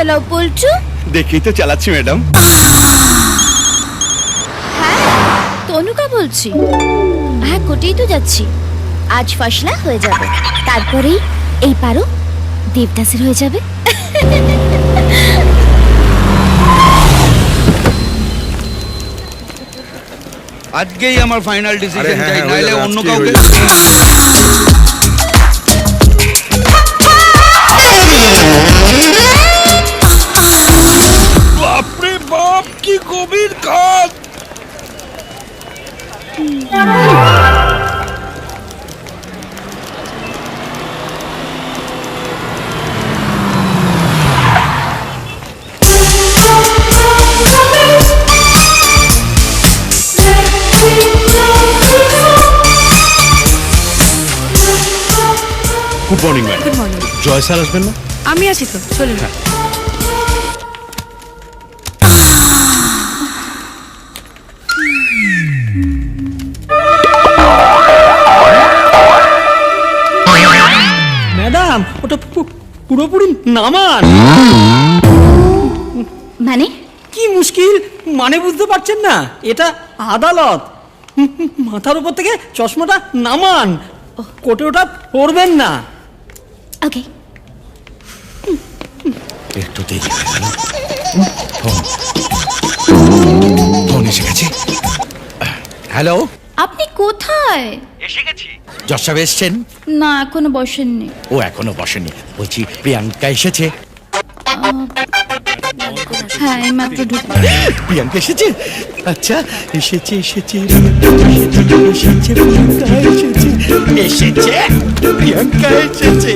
চালাও পল্টু। দেখেই তো চালাচ্ছি ম্যাডাম। হ্যাঁ তনুকা বলছি। হ্যাঁ কোটেই তো যাচ্ছি। আজ ফসলা হয়ে যাবে। তারপরেই এই পারো দেবদাসের হয়ে যাবে। আজকেই আমার ফাইনাল আরে ডিসিশন হ্যাঁ, চাই হ্যাঁ, নাইলে অন্য কাউকে good morning madam good morning Joy sir আসবেন না আমি আছি তো চলুন ম্যাডাম ওটা পুরোপুরি নামান। মানে? কি মুশকিল? মানে বুঝতে পারছেন না। এটা আদালত। মাথার উপর থেকে চশমাটা নামান। কোটে ওটা পরবেন না। ওকে। একটু ফোন। ফোন এসে গেছে। হ্যালো? আপনি কোথায়? জজ সাহেব এসছেন? না এখনও বসেননি। ও এখনও বসেনি বলছি প্রিয়াঙ্কা এসেছে? হ্যাঁ এইমাত্র ঢুকলো প্রিয়াঙ্কা এসেছে? আচ্ছা এসেছে এসেছে এসেছে প্রিয়াঙ্কা এসেছে এসেছে প্রিয়াঙ্কা এসেছে।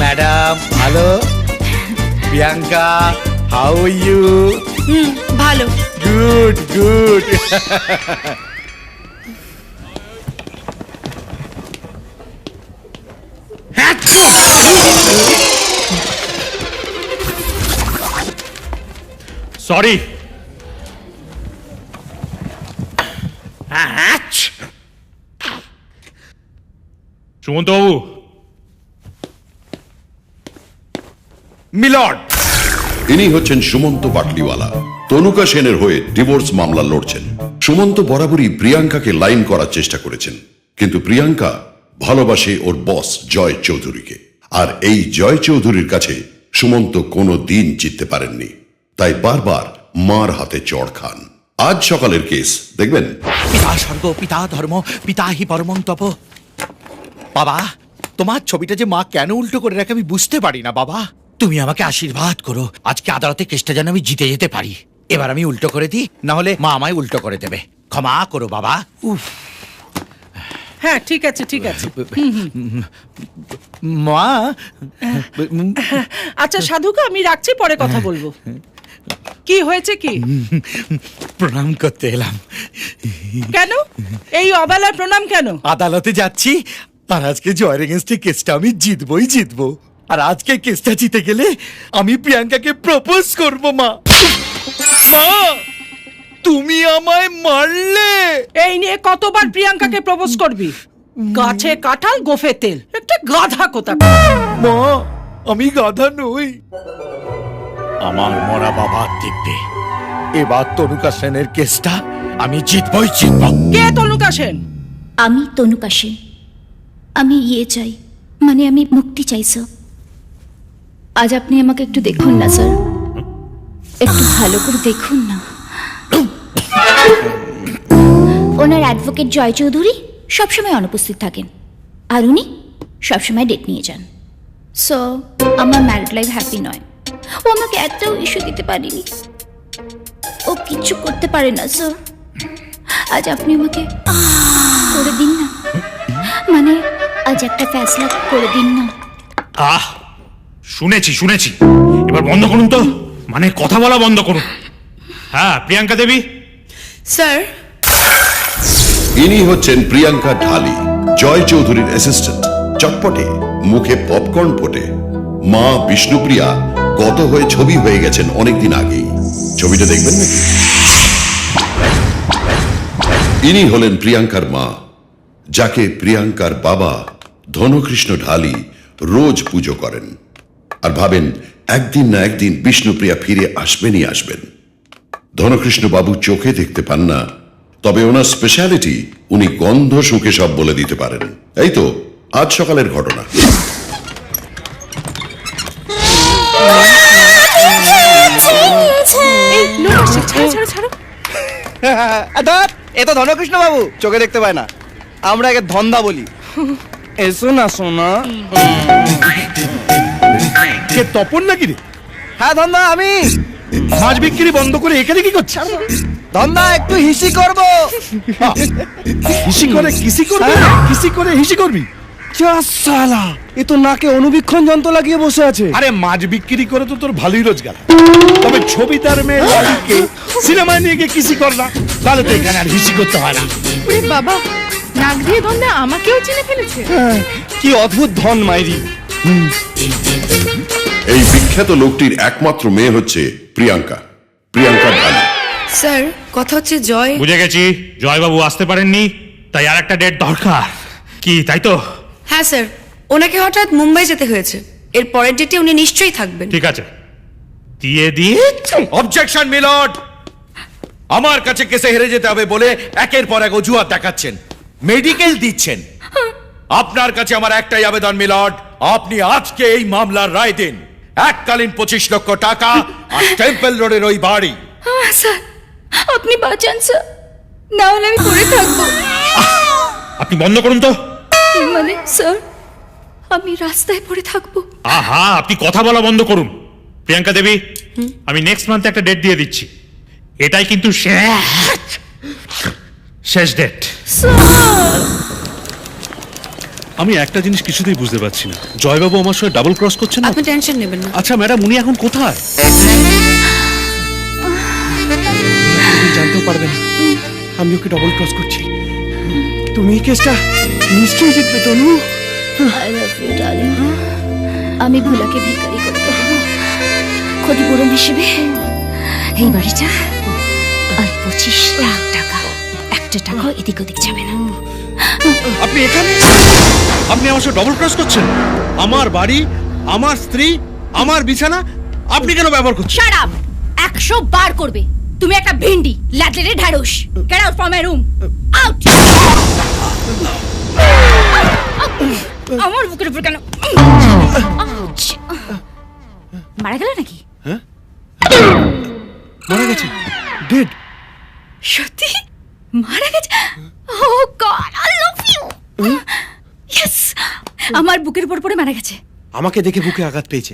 Madam hello Priyanka? How you ভালো। Good good sorry Sumanta babu milord. ইনি হচ্ছেন সুমন্ত বাটলিওয়ালা তনুকা সেনের হয়ে ডিভোর্স মামলা লড়ছেন। সুমন্ত বরাবরই প্রিয়াঙ্কাকে লাইন করার চেষ্টা করেছেন। কিন্তু প্রিয়াঙ্কা ভালোবাসে ওর বস জয় চৌধুরীকে। আর এই জয় চৌধুরীর কাছে সুমন্ত কোনো দিন জিততে পারেননি। তাই বারবার মার হাতে চড় খান। আজ সকালের কেস, দেখবেন? পিতা স্বর্গ, পিতা ধর্ম, পিতা হি পরমং তপ। বাবা, তোমার ছবিটা যে মা কেন উল্টো করে রাখে আমি বুঝতে পারি না, বাবা। তুমি আমাকে আশীর্বাদ করো। আজকে আদালতে কেসটা যেন আমি জিতে যেতে পারি। এবার আমি উল্টো করে দিই না হলে মা আমায় উল্টো করে দেবে। ক্ষমা করো বাবা। উফ। হ্যাঁ ঠিক আছে ঠিক আছে। মা। আচ্ছা সাধুকা আমি রাখছি পরে কথা বলব। কি হয়েছে কি? প্রণাম করতে এলাম। কেন? এই অবেলায় প্রণাম কেন? আদালতে যাচ্ছি আর আজকে জয়ের এগেনস্টে কেসটা আমি জিতবই জিতবো। আর আজকে কেসটা জিতে গেলে আমি প্রিয়াঙ্কাকে প্রপোজ করব মা। মা তুমি আমায় মারলে। এই নিয়ে কতবার প্রিয়াঙ্কাকে প্রপোজ করবি? গাছে কাঁঠাল গোফে তেল। একটা গাধা কোথা? মা আমি গাধা নই। আমার মরা বাবা দিব্যে এবার তনুকা সেনের কেসটা আমি জিতবই জিতব। কে তনুকা সেন? আমি তনুকা সেন। আমি ইয়ে চাই। মানে আমি মুক্তি চাই স্যার। আজ আপনি আমাকে একটু দেখুন না, স্যার। একটু ভালো করে দেখুন না। ওনার অ্যাডভোকেট জয় চৌধুরী সবসময় অনুপস্থিত থাকেন। আর উনি সবসময় ডেট নিয়ে যান। সো আমার ম্যারিড লাইফ হ্যাপি নয়। ও আমাকে একটাও ইস্যু দিতে পারেনি। ও কিচ্ছু করতে পারে না, স্যার। আজ আপনি আমাকে করে দিন না। মানে আজ একটা ফ্যাসলা করে দিন না। আহ! শুনেছি শুনেছি। এবার বন্ধ করুন তো। মানে কথা বলা বন্ধ করুন। হ্যাঁ প্রিয়াঙ্কা দেবী? স্যার। ইনি হচ্ছেন প্রিয়াঙ্কা ঢালি জয় চৌধুরীর অ্যাসিস্ট্যান্ট চটপটে মুখে পপকর্ন ফোটে। মা বিষ্ণুপ্রিয়া গত হয়ে ছবি হয়ে গেছেন অনেকদিন আগেই। ছবিটা দেখবেন নাকি? ইনি হলেন প্রিয়াঙ্কার মা যাকে প্রিয়াঙ্কার বাবা ধনকৃষ্ণ ঢালি রোজ পুজো করেন। ভাবেন একদিন না একদিন বিষ্ণুপ্রিয়া ফিরে আসবেনই আসবেন। ধনকৃষ্ণ বাবু চোখে দেখতে পান না তবে ওনার স্পেশালিটি উনি গন্ধ শুকে সব বলে দিতে পারেন। এই তো আজ সকালের ঘটনা। এ তো ধনকৃষ্ণ বাবু চোখে দেখতে পায় না। আমরা একে ধন্দা বলি। এসো না সোনা। কে তপন নাকি রে? হ্যাঁ ধন্দা আমি। মাছ বিক্রি বন্ধ করে এখানে কি করছে ধন্দা একটু হিসি করব। হিসি করে কিসি করবি? কিসি করে হিসি করবি? যা সালা এ তো নাকে অনুবীক্ষণ যন্ত্র লাগিয়ে বসে আছে। আরে মাছ বিক্রি করে তো তোর ভালোই রোজগার তবে ছবি তার মেয়ে লালিকে সিনেমায় নিয়ে গিয়ে কিসি কর না তাহলে তো এখানে আর হিসি করতে হয় না। ওরে বাবা নাক দিয়ে ধন্দা আমাকেও চিনে ফেলেছে। কি অদ্ভুত ধন মাইরি। এই বিখ্যাত লোকটির একমাত্র মেয়ে হচ্ছে প্রিয়াঙ্কা। প্রিয়াঙ্কা ঢালি স্যার কথা হচ্ছে জয়। বুঝে গেছি। জয়বাবু আসতে পারেননি তাই আর একটা ডেট দরকার। কি তাই তো? হ্যাঁ স্যার। ওনাকে হঠাৎ মুম্বাই যেতে হয়েছে। এর পরের ডেটে উনি নিশ্চয়ই থাকবেন। ঠিক আছে। দিয়ে দিয়ে অবজেকশন মিলট আমার কাছে কেসে হেরে যেতে হবে বলে একের পর এক অজুহাত দেখাচ্ছেন। মেডিকেল দিচ্ছেন। আপনার কাছে আমার একটাই আবেদন মিলট আপনি আজকে এই মামলার রায় দিন। এককালীন পঁচিশ লক্ষ টাকা আর টেম্পল রোডের ওই বাড়ি। স্যার। আপনি বাঁচান স্যার। না হলে আমি পড়ে থাকব। আপনি বন্ধ করুন তো। মানে স্যার? আমি রাস্তায় পড়ে থাকব। আহা আপনি কথা বলা বন্ধ করুন। প্রিয়াঙ্কা দেবী আমি নেক্সট মান্থে একটা ডেট দিয়ে দিচ্ছি। এটাই কিন্তু শেষ। শেষ ডেট আমি একটা জিনিস কিছুতেই বুঝতে পারছি না। জয়বাবু আমার সঙ্গে ডাবল ক্রস করছেন না? আপনি টেনশন নেবেন না। আচ্ছা ম্যাডাম উনি এখন কোথায়? জানতেও পারবে না আমি ওকে ডবল ক্রস করছি। তুমি এই কেসটা নিশ্চয়ই জিতবে তনু। আমি ভোলাকে ভিখারি করে দেবো ক্ষতিপূরণ হিসেবে এই বাড়িটা আর পঁচিশ লাখ টাকা একটা টাকাও এদিক ওদিক যাবে না। আপনি এখানে? আপনি আমার সাথে ডবল ক্রস করছেন? আমার বাড়ি আমার স্ত্রী আমার বিছানা আপনি কেন ব্যবহার করছেন? শাট আপ একশো বার করবে। তুমি একটা ভিন্ডি ল্যাটলেটে ঢ্যাঁড়স। Get out from my room out আমার বুকের উপর কেন? মারা গেল নাকি? মারা গেছে। ডেড সত্যি? মারা গেছে? Oh God love you yes আমার বুকের উপর পড়ে মারা গেছে আমাকে দেখে বুকে আঘাত পেয়েছে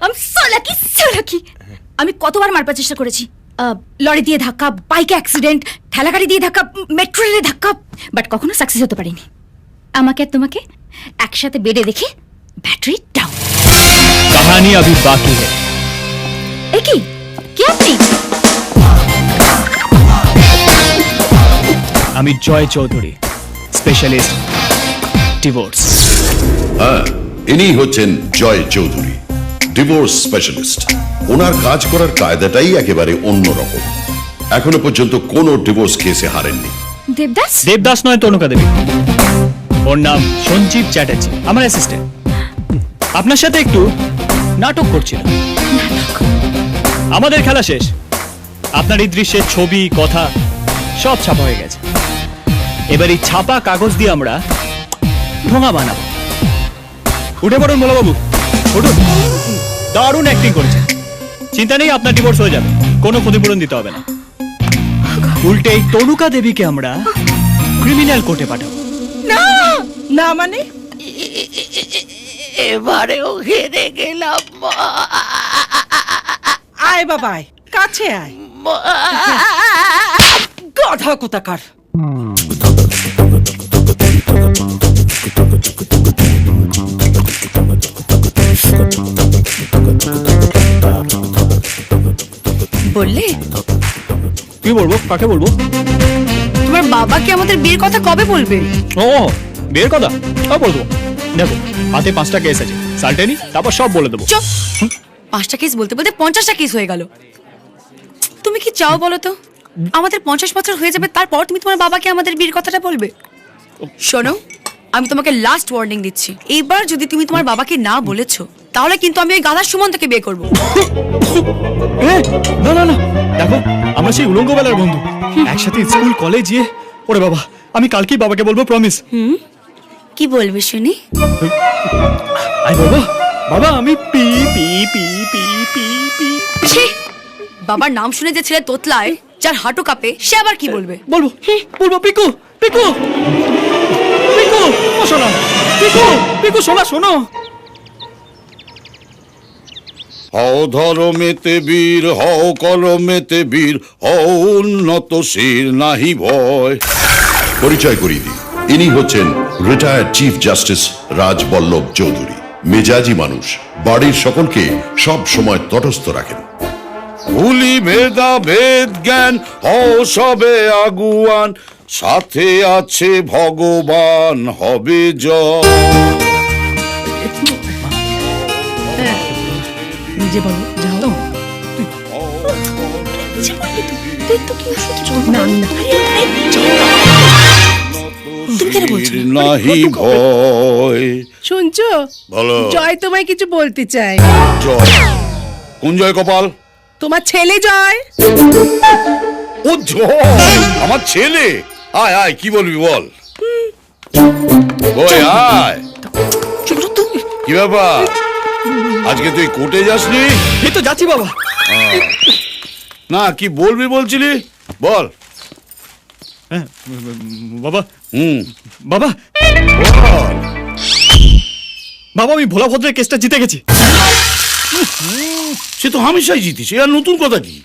I'm so lucky so lucky আমি কতবার মারবার চেষ্টা করেছি আহ, লরি দিয়ে ধাক্কা বাইকে অ্যাক্সিডেন্ট ঠেলাগাড়ি দিয়ে ধাক্কা মেট্রো রেলে ধাক্কা বাট কখনো সাকসেস হতে পারিনি আমাকে আর তোমাকে একসাথে বেডে দেখে ব্যাটারি ডাউন কাহানি अभी बाकी है এ কি কে আপনি আমি জয় চৌধুরী স্পেশালিস্ট ডিভোর্স। হ্যাঁ ইনি হচ্ছেন জয় চৌধুরী ডিভোর্স স্পেশালিস্ট। ওনার কাজ করার কায়দাটাই একেবারে অন্যরকম। এখনও পর্যন্ত কোনো ডিভোর্স কেসে হারেননি। দেবদাস? দেবদাস নয় তনুকা দেবী। ওর নাম সঞ্জীব চ্যাটার্জি আমার অ্যাসিস্ট্যান্ট আপনার সাথে একটু নাটক করছিল আমাদের খেলা শেষ। আপনার এই দৃশ্যের ছবি কথা সব ছাপা হয়ে গেছে। এবার এই ছাপা কাগজ দিয়ে আমরা ঢোঙা বানাবো। উঠে পড়ুন বাবু উঠুন। দারুণ অ্যাক্টিং করেছেন। চিন্তা নেই আপনার ডিভোর্স হয়ে যাবে। কোনো ক্ষতিপূরণ দিতে হবে না। উল্টে এই তনুকা দেবীকে আমরা ক্রিমিনাল কোর্টে পাঠাবো। না! না মানে? এবারেও হেরে গেলাম আয় বাবা আয়। কাছে আয়। গাধা কোথাকার। বললে? কি বলব? কাকে বলব? তোমার বাবাকে আমাদের বিয়ের কথা কবে বলবে? ও বের কথা? তা বলব। দেখো হাতে পাঁচটা কেস আছে। সালটেনি তারপর সব বলে দেবো। চুপ! পাঁচটা কেস বলতে বলতে পঞ্চাশটা কেস হয়ে গেল। তুমি কি চাও বলো তো? আমাদের পঞ্চাশ বছর হয়ে যাবে তারপর তুমি তোমার বাবাকে আমাদের বিয়ের কথাটা বলবে। শোনো আমি তোমাকে লাস্ট ওয়ার্নিং দিচ্ছি। এইবার যদি তুমি তোমার বাবাকে না বলেছ তাহলে কিন্তু আমি ওই গাধার সুমন্তকে বিয়ে করব। এ, না না না। দেখো আমরা সেই উলঙ্গ বেলার বন্ধু। একসাথে স্কুল কলেজ গিয়ে ওরে বাবা আমি কালকেই বাবাকে বলব প্রমিস কি বলবে শুনি? আই বাবা বাবা আমি পি পি পি পি পি পি ছি! বাবার নাম শুনে যে ছেলে তোতলায় যার হাঁটু কাঁপে সে আবার কি বলবে? বলব। বলব পিকু পিকু পিকু ও শোনো পিকু পিকু শোনা শোনো। হও ধরমেতে বীর হও কলমেতে বীর হও উন্নত শির নাহি ভয়। পরিচয় করিয়ে দিই ইনি হচ্ছেন retired chief justice Rajballabh Chowdhury. মেজাজি মানুষ বাড়ির সকলকে সব সময় তটস্থ রাখেন। ভুলি মেধা ভেদ জ্ঞান হও সবে আগুয়ান সাথে আছে ভগবান হবে জয়। নিজে বলো যাও। শুনছো? জয় তোমায় কিছু বলতে জয়। কোন জয় কপাল? তোমার ছেলে জয়। ও জয়! আমার ছেলে? আয় আয় কি বলবি বল? ওই আয়। কি ব্যাপার? আজকে তুই কোর্টে যাসনি? এই তো যাচ্ছি বাবা। না কি বলবি বলছিলি? বল। হ্যাঁ, বাবা। হুম। বাবা। বল বাবা আমি ভোলা ভদ্রের কেসটা জিতে গেছি। সে তো হামেশাই জিতিস আর নতুন কথা কি?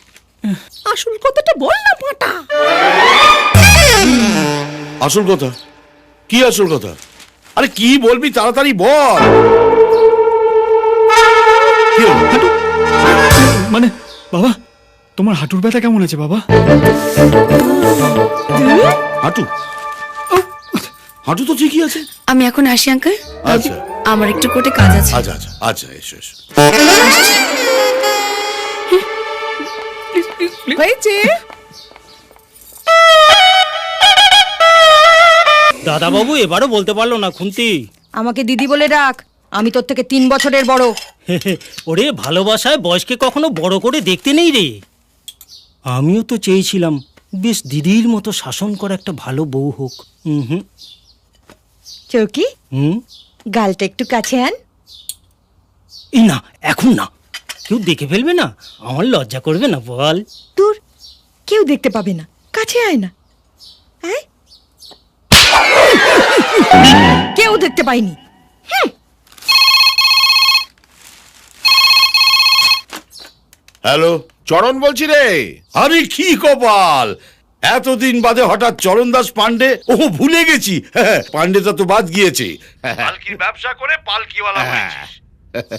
আসল কথাটা বল না পাটা। আসল কথা? কি আসল কথা? আরে কি বলবি তাড়াতাড়ি বল। কি হলো? মানে বাবা তোমার হাঁটুর ব্যথা কেমন আছে বাবা? হাঁটু? হাঁটু তো ঠিকই আছে। আমি এখন আসি আঙ্কেল। আচ্ছা। আমার একটু কোর্টে কাজ আছে। আচ্ছা আচ্ছা আচ্ছা এসো এসো। হয়েছে? দাদা বাবু এবারও বলতে পারল না খুন্তি। আমাকে দিদি বলে ডাক। আমি তোর থেকে তিন বছরের বড়। ওরে ভালোবাসায় বয়সকে কখনো বড় করে দেখতে নেই রে। আমিও তো চেয়েছিলাম বেশ দিদির মতো শাসন করা একটা ভালো বউ হোক। হুম হুম। চৌকি হুম? গালটা একটু কাছে আন। এই না এখন না। কেউ দেখে ফেলবে না আমার লজ্জা করবে না বল। দূর কেউ দেখতে পাবে না কাছে আয় না। কেউ দেখতে পাইনি। হ্যালো? চরণ বলছি রে। আরে কি কপাল? এতদিন বাদে হঠাৎ চরণ দাস পান্ডে ও ভুলে গেছি। হ্যাঁ, পান্ডেটা তো বাদ গিয়েছে। পালকির ব্যবসা করে পালকিওয়ালা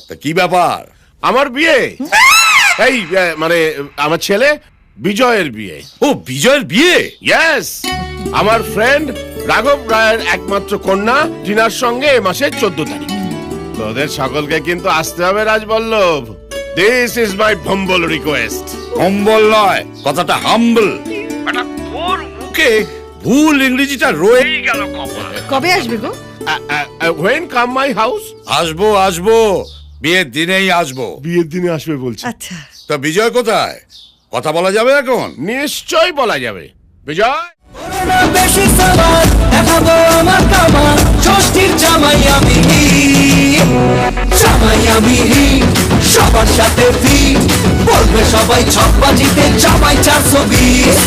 তা কি ব্যাপার? আমার বিয়ে? এই মানে আমার ছেলে বিজয়ের বিয়ে। ও বিজয়ের বিয়ে? ইয়েস আমার ফ্রেন্ড রাঘব রায়ের একমাত্র কন্যা টিনার সঙ্গে এ মাসের চোদ্দ তারিখ। তোদের সকলকে কিন্তু আসতে হবে Rajballabh. This is my humble request কম্বল নয় কথাটা হাম্বল তোর মুখে ভুল ইংরেজিটা রয়েই গেল কপাল। কবে আসবে গো? হোয়েন কাম মাই হাউস আসব আসব। বিয়ের দিনেই আসব। বিয়ের দিনে আসবে বলছি। আচ্ছা। তা বিজয় কোথায়? কথা বলা যাবে এখন? নিশ্চয় বলা যাবে। বিজয়? বেশি সাবার দেখাবো আমার কামান। ষষ্ঠীর জামাই আমি। জামাই আমি। সবার সাথে ফি বলবে সবাই ছপ্পাজিতে জামাই চারশো বিশ